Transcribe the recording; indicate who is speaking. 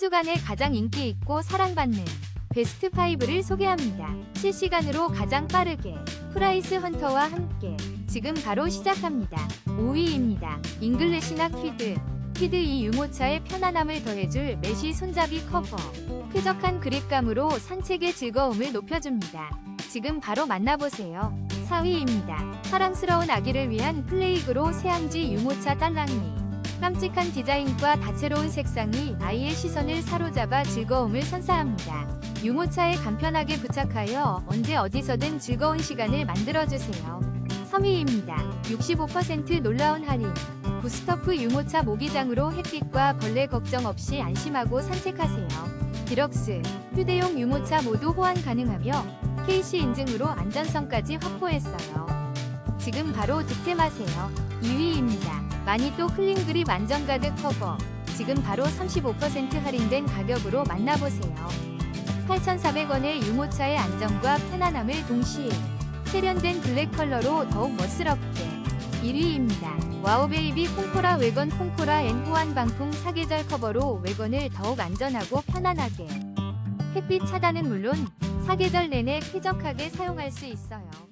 Speaker 1: 주간에 가장 인기 있고 사랑받는 베스트 5를 소개합니다. 실시간으로 가장 빠르게 프라이스 헌터와 함께 지금 바로 시작합니다. 5위입니다. 잉글래시나 퀴드. 퀴드 이 유모차의 편안함을 더해줄 메쉬 손잡이 커버. 쾌적한 그립감으로 산책의 즐거움을 높여줍니다. 지금 바로 만나보세요. 4위입니다. 사랑스러운 아기를 위한 플레이그로 새앙지 유모차 딸랑이. 깜찍한 디자인과 다채로운 색상이 아이의 시선을 사로잡아 즐거움을 선사합니다. 유모차에 간편하게 부착하여 언제 어디서든 즐거운 시간을 만들어주세요. 3위입니다. 65% 놀라운 할인. 부스터프 유모차 모기장으로 햇빛과 벌레 걱정 없이 안심하고 산책하세요. 디럭스, 휴대용 유모차 모두 호환 가능하며 KC 인증으로 안전성까지 확보했어요. 지금 바로 득템하세요. 2위입니다. 마니또 클린 그립 안전 가득 커버. 지금 바로 35% 할인된 가격으로 만나보세요. 8,400원의 유모차의 안정과 편안함을 동시에 세련된 블랙 컬러로 더욱 멋스럽게 1위입니다. 와우베이비 콩코라 외건 콩코라 앤 호환 방풍 사계절 커버로 외건을 더욱 안전하고 편안하게 햇빛 차단은 물론 사계절 내내 쾌적하게 사용할 수 있어요.